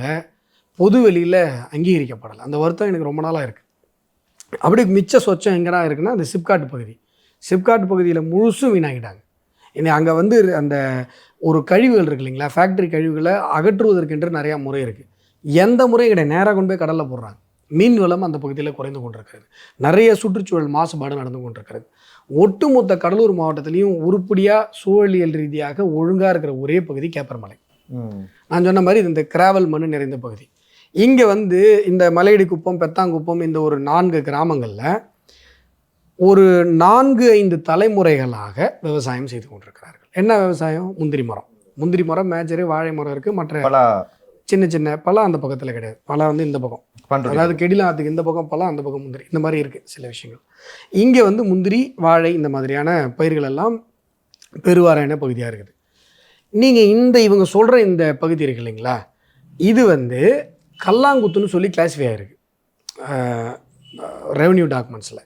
பொது வெளியில் அங்கீகரிக்கப்படலை. அந்த வருத்தம் எனக்கு ரொம்ப நாளாக இருக்குது அப்படி மிச்ச சொச்சம் எங்கடா இருக்குன்னா அந்த சிப்காட் பகுதி. சிப்காட் பகுதியில் முழுசும் வீணாகிட்டாங்க இனி அங்கே வந்து அந்த ஒரு கழிவுகள் இருக்கு இல்லைங்களா? ஃபேக்ட்ரி கழிவுகளை அகற்றுவதற்கென்று நிறையா முறை இருக்குது எந்த முறையும் கிடையாது. நேராக கொண்டு போய் கடலில் போடுறாங்க. மீன் வளம் அந்த பகுதியில் குறைந்து கொண்டிருக்கிறது. நிறைய சுற்றுச்சூழல் மாசுபாடு நடந்து கொண்டிருக்கிறது. ஒட்டுமொத்த கடலூர் மாவட்டத்திலையும் உருப்படியாக சூழலியல் ரீதியாக ஒழுங்காக இருக்கிற ஒரே பகுதி கேப்பர்மலை. நான் சொன்ன மாதிரி இந்த கிராவல் மண் நிறைந்த பகுதி. இங்கே வந்து இந்த மலையடி குப்பம் பெத்தாங்குப்பம் இந்த ஒரு நான்கு கிராமங்களில் ஒரு நான்கு ஐந்து தலைமுறைகளாக விவசாயம் செய்து கொண்டிருக்கிறார்கள். என்ன விவசாயம்? முந்திரி மரம். முந்திரி மரம் மேஜரு வாழை மரம் இருக்குது மற்ற பல. சின்ன சின்ன பழம் அந்த பக்கத்தில் கிடையாது. பழம் வந்து இந்த பக்கம். அதாவது கெடிலாத்துக்கு இந்த பக்கம் பழம் அந்த பக்கம் முந்திரி. இந்த மாதிரி இருக்குது சில விஷயங்கள். இங்கே வந்து முந்திரி வாழை இந்த மாதிரியான பயிர்கள் எல்லாம் பெருவாரான பகுதியாக இருக்குது. நீங்கள் இந்த இவங்க சொல்கிற இந்த பகுதி இருக்கு இல்லைங்களா? இது வந்து கல்லாங்குத்துன்னு சொல்லி கிளாஸிஃபை ஆகிருக்கு revenue டாக்குமெண்ட்ஸில்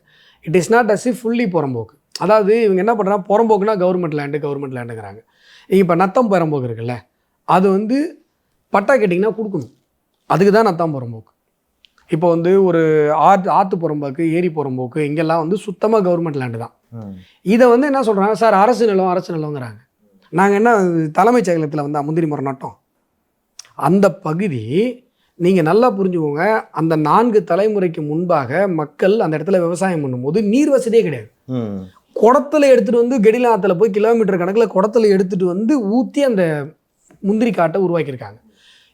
it is not as fully புறம்போக்கு. அதாவது இவங்க என்ன பண்ணுறாங்க புறம்போக்குனா கவர்மெண்ட் லேண்டு கவர்மெண்ட் லேண்டுங்கிறாங்க இப்போ நத்தம் புறம்போக்கு இருக்குல்ல அது வந்து பட்டா கேட்டிங்கன்னா கொடுக்கணும். அதுக்கு தான் நத்தம் புறம்போக்கு. இப்போ வந்து ஒரு ஆற்று ஆற்று புறம்போக்கு ஏரி புறம்போக்கு இங்கெல்லாம் வந்து சுத்தமாக கவர்மெண்ட் லேண்டு தான். இதை வந்து என்ன சொல்கிறாங்க சார் அரசு நிலம் அரசு நிலங்கிறாங்க நாங்கள் என்ன தலைமைச் செயலகத்தில் வந்தால் முந்திரி மரம் நட்டோம். அந்த பகுதி நீங்கள் நல்லா புரிஞ்சுக்கோங்க அந்த நான்கு தலைமுறைக்கு முன்பாக மக்கள் அந்த இடத்துல விவசாயம் பண்ணும்போது நீர் வசதியே கிடையாது. குடத்துல எடுத்துகிட்டு வந்து கெடிலாத்தில் போய் கிலோமீட்டர் கணக்கில் குடத்துல எடுத்துகிட்டு வந்து ஊற்றி அந்த முந்திரி காட்டை உருவாக்கியிருக்காங்க.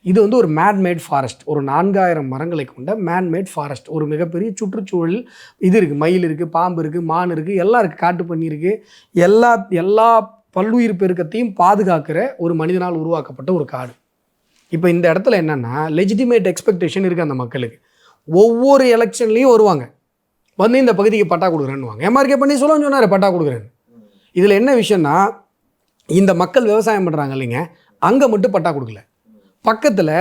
இது வந்து ஒரு மேன் மேட் ஃபாரஸ்ட் ஒரு நான்காயிரம் மரங்களை கொண்ட மேன் மேட் ஃபாரஸ்ட் ஒரு மிகப்பெரிய சுற்றுச்சூழல் இது இருக்குது மயில் இருக்குது பாம்பு இருக்குது மான் இருக்குது எல்லாம் இருக்குது காட்டு பண்ணி இருக்குது எல்லா எல்லா பல்லுயிர் பெருக்கத்தையும் பாதுகாக்கிற ஒரு மனிதனால் உருவாக்கப்பட்ட ஒரு காடு. இப்போ இந்த இடத்துல என்னென்னா லெஜிட்டிமேட் எக்ஸ்பெக்டேஷன் இருக்குது அந்த மக்களுக்கு. ஒவ்வொரு எலெக்ஷன்லேயும் வருவாங்க. வந்து இந்த பகுதிக்கு பட்டா கொடுக்குறேன்னுவாங்க. எம்ஆர்கே பண்ணி சொல்ல சொன்னார் பட்டா கொடுக்குறேன்னு இதில் என்ன விஷயம்னா இந்த மக்கள் விவசாயம் பண்ணுறாங்க இல்லைங்க அங்கே மட்டும் பட்டா கொடுக்கல. பக்கத்தில்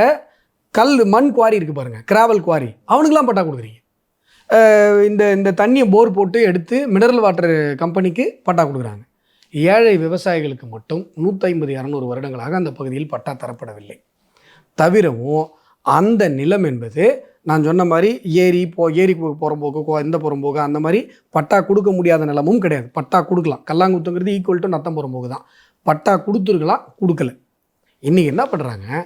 கல் மண் குவாரி இருக்குது பாருங்கள் கிராவல் குவாரி. அவனுக்கெல்லாம் பட்டா கொடுக்குறீங்க. இந்த இந்த தண்ணியை போர் போட்டு எடுத்து மினரல் வாட்டர் கம்பெனிக்கு பட்டா கொடுக்குறாங்க. ஏழை விவசாயிகளுக்கு மட்டும் நூற்றி ஐம்பது இரநூறு வருடங்களாக அந்த பகுதியில் பட்டா தரப்படவில்லை. தவிரவும் அந்த நிலம் என்பது நான் சொன்ன மாதிரி ஏரி போ ஏரி போ- புறம்போக்கு கோ- இந்த புறம்போக்கு அந்த மாதிரி பட்டா கொடுக்க முடியாத நிலமும் கிடையாது. பட்டா கொடுக்கலாம். கல்லாங்குத்துங்கிறது ஈக்குவல் டு நத்தம் புறம்போக்கு தான். பட்டா கொடுத்துருக்கலாம் கொடுக்கல. இன்றைக்கி என்ன பண்ணுறாங்க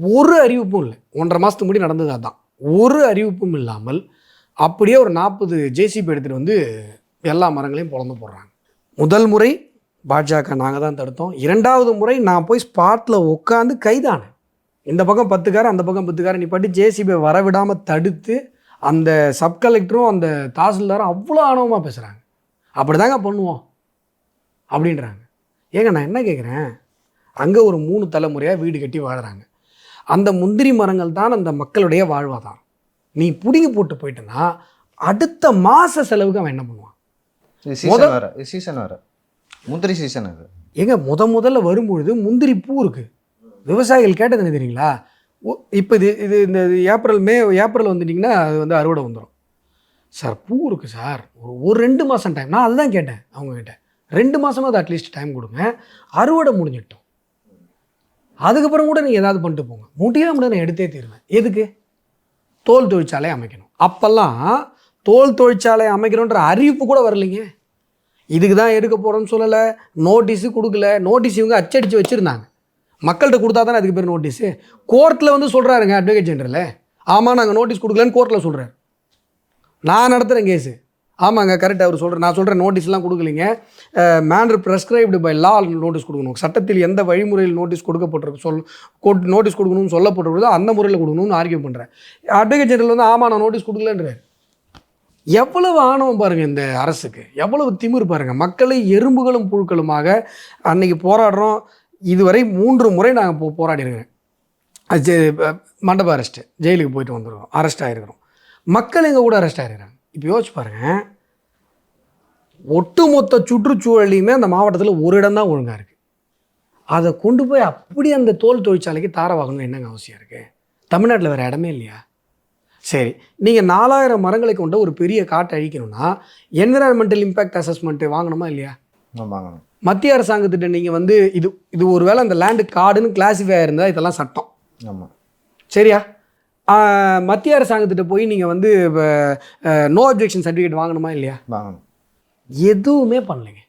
ஒரு அறிவிப்பும் இல்லை. ஒன்றரை மாதத்துக்கு முன்னாடி நடந்தது அதான். ஒரு அறிவிப்பும் இல்லாமல் அப்படியே ஒரு நாற்பது ஜேசிபி எடுத்துகிட்டு வந்து எல்லா மரங்களையும் பிறந்து போடுறாங்க. முதல் முறை பாஜக நாங்கள் தான் தடுத்தோம். இரண்டாவது முறை நான் போய் ஸ்பாட்டில் உட்காந்து கைதானேன். இந்த பக்கம் பத்து கார் அந்த பக்கம் பத்து கார் நிப்பாட்டி ஜேசிபி வரவிடாமல் தடுத்து அந்த சப் கலெக்டரும் அந்த தாசில்தாரும் அவ்வளோ ஆணவமாக பேசுகிறாங்க அப்படி தாங்க பண்ணுவோம். அப்படின்றாங்க. ஏங்க நான் என்ன கேட்குறேன் அங்கே ஒரு மூணு தலைமுறையாக வீடு கட்டி வாழுறாங்க. அந்த முந்திரி மரங்கள் தான் அந்த மக்களுடைய வாழ்வாதாரம். நீ பிடுங்கி போட்டு போயிட்டேன்னா அடுத்த மாத செலவுக்கு அவன் என்ன பண்ணுவான்? சீசன் வேற. முந்திரி சீசன் அது. ஏங்க முத முதல்ல வரும்பொழுது முந்திரி பூ இருக்குது விவசாயிகள் கேட்டது என்ன தெரியுங்களா இப்போ இது இது இந்த இது ஏப்ரல் மே ஏப்ரல் வந்துட்டிங்கன்னா அது வந்து அறுவடை வந்துடும் சார் பூ இருக்குது சார். ஒரு ஒரு ரெண்டு மாதம் டைம் நான் அதுதான் கேட்டேன் அவங்கக்கிட்ட ரெண்டு மாதமாவது அட்லீஸ்ட் டைம் கொடுங்க. அறுவடை முடிஞ்சிட்டோம். அதுக்கப்புறம் கூட நீங்கள் ஏதாவது பண்ணிட்டு போங்க. முடியாமல் முடியாது நான் எடுத்தே தீருவேன். எதுக்கு? தோல் தொழிற்சாலை அமைக்கணும். அப்போல்லாம் தோல் தொழிற்சாலை அமைக்கணுன்ற அறிவிப்பு கூட வரலைங்க. இதுக்கு தான் எடுக்க போகிறோம்னு சொல்லலை. நோட்டீஸு கொடுக்கல. நோட்டீஸ் இவங்க அச்சடித்து வச்சுருந்தாங்க. மக்கள்கிட்ட கொடுத்தா தானே அதுக்கு பேர் நோட்டீஸு கோர்ட்டில் வந்து சொல்கிறாருங்க அட்வொகேட் ஜெனரல் ஆமாம் நாங்கள் நோட்டீஸ் கொடுக்கலன்னு கோர்ட்டில் சொல்கிறார் நான் நடத்துகிறேன் கேஸு ஆமாங்க கரெக்டாக அவர் சொல்கிறேன் நான் சொல்கிறேன் நோட்டீஸ்லாம் கொடுக்கலீங்க. Manner prescribed by law notice கொடுக்கணும். சட்டத்தில் எந்த வழிமுறையில் நோட்டீஸ் கொடுக்கப்பட்டிருக்கு சொல் கோட் நோட்டீஸ் கொடுக்கணும்னு சொல்லப்பட்டிருக்கோ அந்த முறையில் கொடுக்கணும்னு ஆர்கியூ பண்ணுறேன் அட்வொகேட் ஜெனரல் வந்து ஆமாம் நான் நோட்டீஸ் கொடுக்கலன்றார். எவ்வளவு ஆணவம் பாருங்கள் இந்த அரசுக்கு. எவ்வளவு திமிர் பாருங்கள் மக்களை எறும்புகளும் புழுக்களுமாக அன்னைக்கு போராடுறோம். இதுவரை மூன்று முறை நாங்கள் போ போராடி இருக்கிறேன் அது ஜெ- மண்டப அரெஸ்ட்டு. ஜெயிலுக்கு போயிட்டு வந்துருக்கோம். அரெஸ்ட் ஆகிருக்கிறோம் மக்கள் எங்கள் கூட அரெஸ்ட் ஆகிருக்கிறாங்க இப்போ யோசிச்சு பாருங்கள் ஒட்டுமொத்த சுற்றுச்சூழலையுமே அந்த மாவட்டத்தில் ஒரு இடம் தான் ஒழுங்காக இருக்குது அதை கொண்டு போய் அப்படி அந்த தோல் தொழிற்சாலைக்கு தாரவாகணும் என்னங்க அவசியம் இருக்குது தமிழ்நாட்டில் வேறு இடமே இல்லையா? சரி நீங்கள் நாலாயிரம் மரங்களை கொண்ட ஒரு பெரிய காட்டை அழிக்கணும்னா என்விரான்மெண்டல் இம்பேக்ட் அசஸ்மெண்ட்டு வாங்கணுமா இல்லையா? வாங்கணும் மத்திய அரசாங்கத்திட்ட நீங்கள் வந்து இது இது ஒருவேளை அந்த லேண்டு காடுன்னு கிளாஸிஃபை இருந்தால் இதெல்லாம் சட்டம். ஆமாம் சரியா? மத்திய அரசாங்கத்திட்ட போய் நீங்கள் வந்து நோ அப்ஜெக்ஷன் சர்டிஃபிகேட் வாங்கணுமா இல்லையா? வாங்கணும். எதுவுமே பண்ணலைங்க.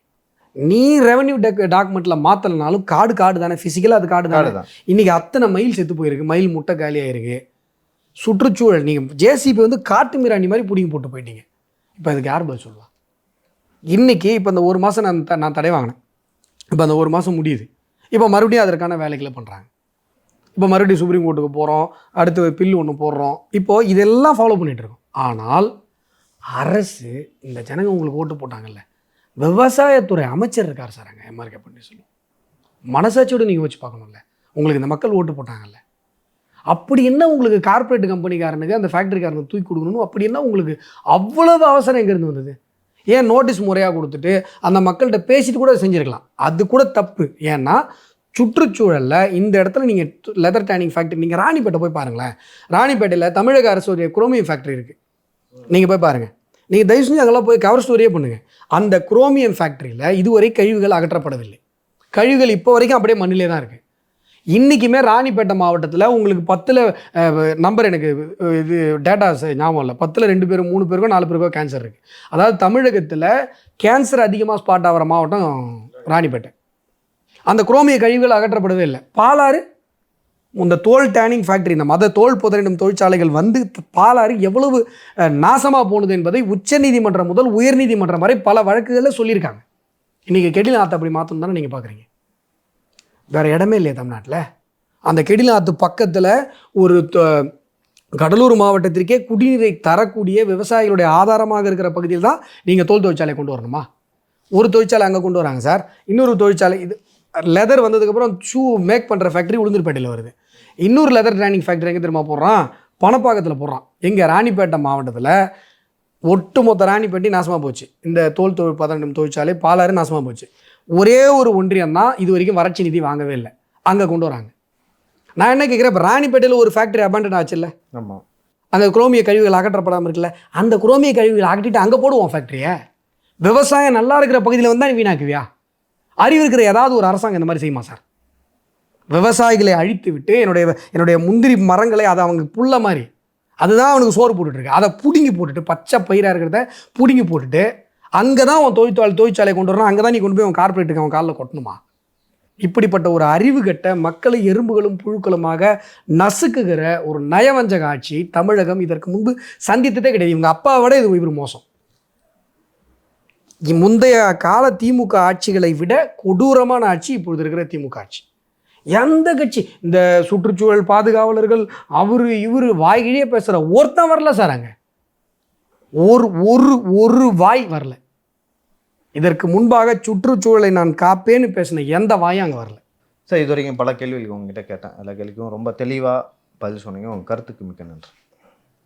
நீ ரெவன்யூ டெக் டாக்குமெண்ட்டில் மாற்றலனாலும் காடு காடு தானே ஃபிசிக்கலாக அது காடு தானே இன்றைக்கி அத்தனை மயில் செத்து போயிருக்கு. மயில் முட்டை காலியாயிருக்கு சுற்றுச்சூழல் நீங்கள் ஜேசிபி வந்து காட்டு மிராண்டி மாதிரி பிடிங்கி போட்டு போயிட்டீங்க. இப்போ அதுக்கு யார் பதில் சொல்லுவா? இன்றைக்கி இப்போ இந்த ஒரு மாதம் நான் நான் தடை வாங்கினேன். இப்போ அந்த ஒரு மாதம் முடியுது. இப்போ மறுபடியும் அதற்கான வேலைகளை பண்ணுறாங்க இப்போ மறுபடியும் சுப்ரீம் கோர்ட்டுக்கு போகிறோம் அடுத்து பில்லு ஒன்று போடுறோம். இப்போது இதெல்லாம் ஃபாலோ பண்ணிகிட்டு இருக்கோம். ஆனால் அரசு இந்த ஜனங்க உங்களுக்கு ஓட்டு போட்டாங்கல்ல. விவசாயத்துறை அமைச்சர் இருக்கார் சார் அங்கே எம்ஆர்கே பன்னீர்செல்வம். மனசாட்சியோடு நீங்கள் வச்சு பார்க்கணும்ல. உங்களுக்கு இந்த மக்கள் ஓட்டு போட்டாங்கல்ல. அப்படி என்ன உங்களுக்கு கார்ப்பரேட் கம்பெனிக்காரனுக்கு அந்த ஃபேக்ட்ரிக்காரனுக்கு தூக்கி கொடுக்கணும் அப்படி என்ன உங்களுக்கு அவ்வளவு அவசரம் எங்கேருந்து வந்தது? ஏன் நோட்டீஸ் முறையாக கொடுத்துட்டு அந்த மக்கள்கிட்ட பேசிட்டு கூட செஞ்சுருக்கலாம். அது கூட தப்பு. ஏன்னா சுற்றுச்சூழலில் இந்த இடத்துல நீங்கள் லெதர் டேனிங் ஃபேக்ட்ரி நீங்கள் ராணிப்பேட்டை போய் பாருங்களேன். ராணிப்பேட்டையில் தமிழக அரசுடைய குரோமியம் ஃபேக்ட்ரி இருக்குது நீங்கள் போய் பாருங்கள் நீங்கள் தயவு செஞ்சு அங்கெல்லாம் போய் கவர் ஸ்டோரியே பண்ணுங்கள் அந்த குரோமியம் ஃபேக்ட்ரியில் இதுவரை கழிவுகள் அகற்றப்படவில்லை. கழிவுகள் இப்போ வரைக்கும் அப்படியே மண்ணிலே தான் இருக்குது இன்றைக்குமே ராணிப்பேட்டை மாவட்டத்தில் உங்களுக்கு பத்தில் நம்பர் எனக்கு இது டேட்டாஸ் ஞாபகம் இல்லை. பத்தில் ரெண்டு பேரும் மூணு பேருக்கோ நாலு பேருக்கோ கேன்சர் இருக்குது அதாவது தமிழகத்தில் கேன்சர் அதிகமாக ஸ்பாட் ஆகிற மாவட்டம் ராணிப்பேட்டை. அந்த குரோமிய கழிவுகள் அகற்றப்படவே இல்லை. பாலாறு இந்த தோல் டேனிங் ஃபேக்ட்ரி இந்த மத தோல் புதரிடும் தொழிற்சாலைகள் வந்து பாலாறு எவ்வளவு நாசமாக போனது என்பதை உச்சநீதிமன்றம் முதல் உயர்நீதிமன்றம் வரை பல வழக்குகளில் சொல்லியிருக்காங்க. இன்றைக்கி கெடில ஆற்று அப்படி மாற்றணும் தானே நீங்கள் பார்க்குறீங்க வேறு இடமே இல்லையா தமிழ்நாட்டில். அந்த கெடிலாத்து பக்கத்தில் ஒரு கடலூர் மாவட்டத்திற்கே குடிநீரை தரக்கூடிய விவசாயிகளுடைய ஆதாரமாக இருக்கிற பகுதியில் தான் நீங்கள் தோல் தொழிற்சாலை கொண்டு வரணுமா? ஒரு தொழிற்சாலை அங்கே கொண்டு வராங்க சார். இன்னொரு தொழிற்சாலை இது லெதர் வந்ததுக்கப்புறம் ஷூ மேக் பண்ணுற ஃபேக்ட்ரி உளுந்தூர்பேட்டையில் வருது. இன்னொரு லெதர் ட்ரைனிங் ஃபேக்ட்ரி எங்கே திரும்ப போடுறான்? பணப்பாக்கத்தில் போடுறான். எங்கள் ராணிப்பேட்டை மாவட்டத்தில் ஒட்டுமொத்த ராணிப்பேட்டி நாசமாக போச்சு. இந்த தோல் தொழில் பதனிடும் தொழிற்சாலை பாலாறு நாசமாக போச்சு. ஒரே ஒரு ஒன்றியம் தான் இது வரைக்கும் வறட்சி நிதி வாங்கவே இல்லை. அங்கே கொண்டு வராங்க. நான் என்ன கேட்குறேன்? இப்போ ராணிப்பேட்டையில் ஒரு ஃபேக்ட்ரி அபேண்டன் ஆச்சுல்ல? ஆமாம் அங்கே குரோமிய கழிவுகள் அகற்றப்படாமல் இருக்குல்ல? அந்த குரோமிய கழிவுகள் அகற்றிட்டு அங்கே போடுவோம் ஃபேக்ட்ரியை விவசாயம் நல்லா இருக்கிற பகுதியில் வந்தால் நீ வீணாக்குவியா? அறிவு இருக்கிற ஏதாவது ஒரு அரசாங்கம் இந்த மாதிரி செய்யுமா சார்? விவசாயிகளை அழித்து விட்டு என்னுடைய என்னுடைய முந்திரி மரங்களை அதை அவங்க புல்ல மாதிரி அதுதான் அவனுக்கு சோறு போட்டுட்டு இருக்கு. அதை பிடுங்கி போட்டுட்டு பச்சை பயிராக இருக்கிறத பிடுங்கி போட்டுட்டு அங்கே தான் அவன் தொழிற்சாலை தொழிற்சாலை கொண்டு வரணும். அங்கே தான் நீ கொண்டு போய் அவன் கார்பரேட்டுக்கு அவன் காலில் கொட்டணுமா? இப்படிப்பட்ட ஒரு அறிவு கெட்ட மக்களை எறும்புகளும் புழுக்களுமாக நசுக்குகிற ஒரு நயவஞ்சக ஆட்சி தமிழகம் இதற்கு முன்பு சந்தித்ததே கிடையாது. இவங்க அப்பாவை விட இது இவர் மோசம். முந்தைய கால திமுக ஆட்சிகளை விட கொடூரமான ஆட்சி இப்பொழுது இருக்கிற திமுக ஆட்சி. எந்த கட்சி? இந்த சுற்றுச்சூழல் பாதுகாவலர்கள் அவரு இவர் வாய்கிழியே பேசுகிற ஒருத்தன் வரல சார் அங்கே. ஒரு ஒரு ஒரு வாய் வரல. இதற்கு முன்பாக சுற்றுச்சூழலை நான் காப்பேன்னு பேசின எந்த வாயும் அங்கே வரல. சார் இது வரைக்கும் பல கேள்விகள் உங்ககிட்ட கேட்டேன். எல்லா கேள்விக்கும் ரொம்ப தெளிவாக பதில் சொன்னீங்க. உங்கள் கருத்துக்கு மிக்க நன்றி.